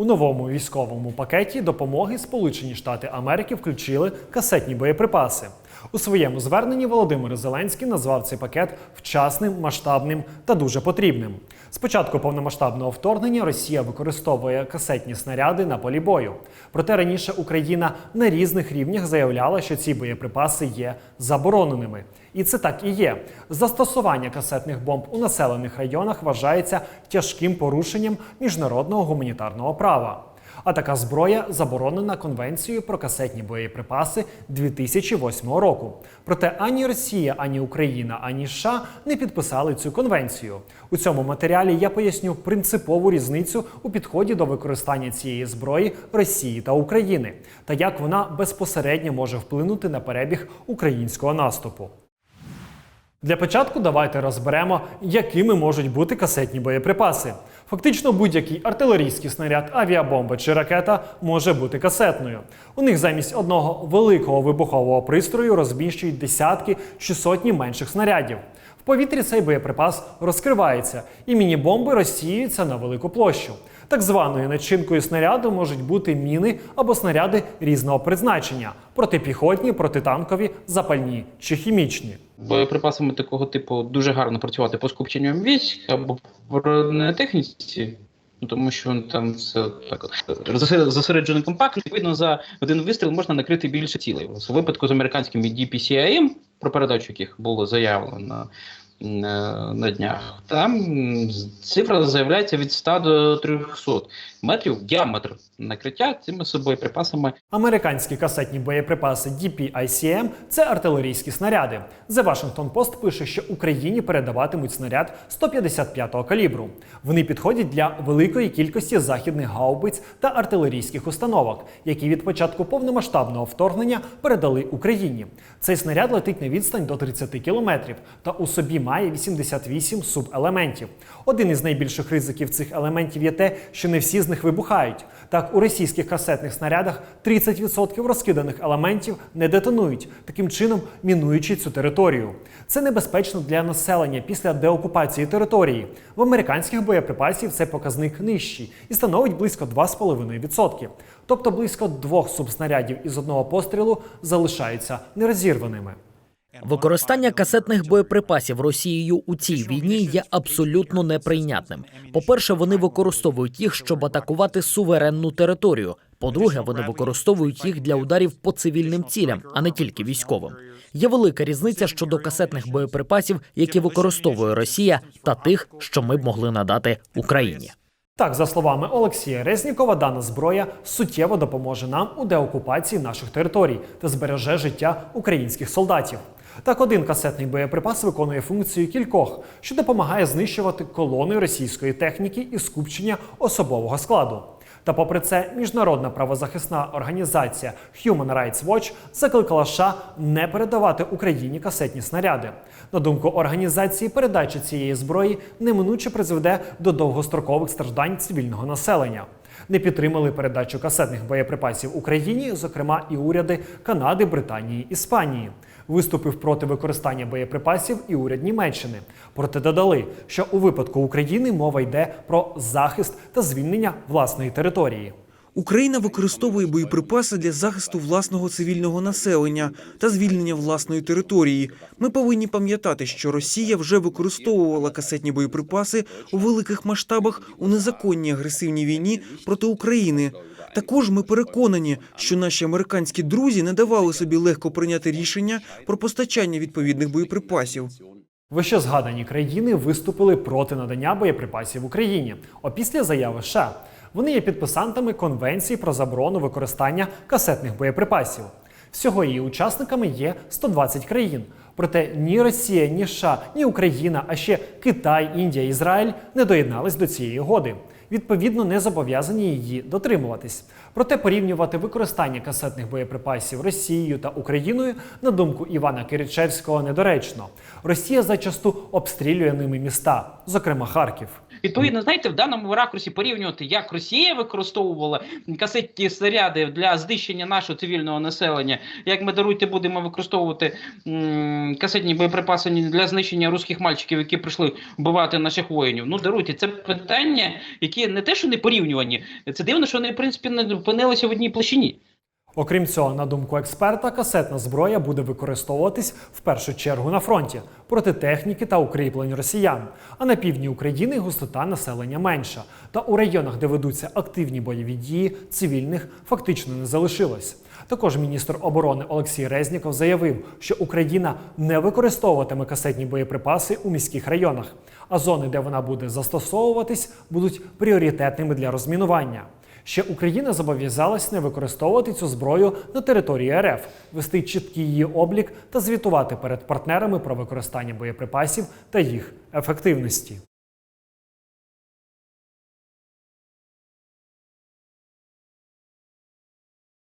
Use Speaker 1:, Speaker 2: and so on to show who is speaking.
Speaker 1: У новому військовому пакеті допомоги Сполучені Штати Америки включили касетні боєприпаси. У своєму зверненні Володимир Зеленський назвав цей пакет вчасним, масштабним та дуже потрібним. З початку повномасштабного вторгнення Росія використовує касетні снаряди на полі бою. Проте раніше Україна на різних рівнях заявляла, що ці боєприпаси є забороненими. І це так і є. Застосування касетних бомб у населених районах вважається тяжким порушенням міжнародного гуманітарного права. А така зброя заборонена Конвенцією про касетні боєприпаси 2008 року. Проте ані Росія, ані Україна, ані США не підписали цю конвенцію. У цьому матеріалі я поясню принципову різницю у підході до використання цієї зброї Росії та України та як вона безпосередньо може вплинути на перебіг українського наступу. Для початку давайте розберемо, якими можуть бути касетні боєприпаси. Фактично, будь-який артилерійський снаряд, авіабомба чи ракета може бути касетною. У них замість одного великого вибухового пристрою розміщують десятки чи сотні менших снарядів. В повітрі цей боєприпас розкривається, і міні-бомби розсіюються на велику площу. Так званою начинкою снаряду можуть бути міни або снаряди різного призначення: протипіхотні, протитанкові, запальні чи хімічні.
Speaker 2: Боєприпасами такого типу дуже гарно працювати по скупченню військ або бронетехніці, ну, тому що там все так зосереджено компактно. Відповідно, за один вистріл можна накрити більше цілей. У випадку з американським DPCIM, про передачу яких було заявлено на, днях, там цифра заявляється від 100 до 300 метрів діаметр накриття цими боєприпасами
Speaker 1: Американські касетні боєприпаси DPICM – це артилерійські снаряди. The Washington Post пише, що Україні передаватимуть снаряд 155-го калібру. Вони підходять для великої кількості західних гаубиць та артилерійських установок, які від початку повномасштабного вторгнення передали Україні. Цей снаряд летить на відстань до 30 кілометрів та у собі має 88 субелементів. Один із найбільших ризиків цих елементів є те, що не всі з них вибухають. Так, у російських касетних снарядах 30% розкиданих елементів не детонують, таким чином мінуючи цю територію. Це небезпечно для населення після деокупації території. В американських боєприпасів цей показник нижчий і становить близько 2,5%. Тобто близько двох субснарядів із одного пострілу залишаються нерозірваними.
Speaker 3: Використання касетних боєприпасів Росією у цій війні є абсолютно неприйнятним. По-перше, вони використовують їх, щоб атакувати суверенну територію. По-друге, вони використовують їх для ударів по цивільним цілям, а не тільки військовим. Є велика різниця щодо касетних боєприпасів, які використовує Росія, та тих, що ми б могли надати Україні.
Speaker 1: Так, за словами Олексія Резнікова, дана зброя суттєво допоможе нам у деокупації наших територій та збереже життя українських солдатів. Так, один касетний боєприпас виконує функцію кількох, що допомагає знищувати колони російської техніки і скупчення особового складу. Та попри це, міжнародна правозахисна організація Human Rights Watch закликала США не передавати Україні касетні снаряди. На думку організації, передача цієї зброї неминуче призведе до довгострокових страждань цивільного населення. Не підтримали передачу касетних боєприпасів Україні, зокрема і уряди Канади, Британії, Іспанії. Виступив проти використання боєприпасів і уряд Німеччини. Проте додали, що у випадку України мова йде про захист та звільнення власної території.
Speaker 4: Україна використовує боєприпаси для захисту власного цивільного населення та звільнення власної території. Ми повинні пам'ятати, що Росія вже використовувала касетні боєприпаси у великих масштабах у незаконній агресивній війні проти України. Також ми переконані, що наші американські друзі не давали собі легко прийняти рішення про постачання відповідних боєприпасів.
Speaker 1: Вище згадані країни виступили проти надання боєприпасів Україні. Опісля заяви США вони є підписантами Конвенції про заборону використання касетних боєприпасів. Всього її учасниками є 120 країн. Проте ні Росія, ні США, ні Україна, а ще Китай, Індія, Ізраїль не доєднались до цієї угоди. Відповідно, не зобов'язані її дотримуватись. Проте порівнювати використання касетних боєприпасів Росією та Україною, на думку Івана Киричевського, недоречно. Росія зачасту обстрілює ними міста, зокрема Харків.
Speaker 2: Відповідно, знаєте, в даному ракурсі порівнювати, як Росія використовувала касетні снаряди для знищення нашого цивільного населення, як ми даруйте будемо використовувати касетні боєприпаси для знищення русських мальчиків, які прийшли вбивати наших воїнів. Ну даруйте, це питання, які не те, що не порівнювані, це дивно, що вони в принципі не опинилися в одній площині.
Speaker 1: Окрім цього, на думку експерта, касетна зброя буде використовуватись в першу чергу на фронті проти техніки та укріплень росіян. А на півдні України густота населення менша. Та у районах, де ведуться активні бойові дії, цивільних фактично не залишилось. Також міністр оборони Олексій Резніков заявив, що Україна не використовуватиме касетні боєприпаси у міських районах, а зони, де вона буде застосовуватись, будуть пріоритетними для розмінування. Ще Україна зобов'язалась не використовувати цю зброю на території РФ, вести чіткий її облік та звітувати перед партнерами про використання боєприпасів та їх ефективності.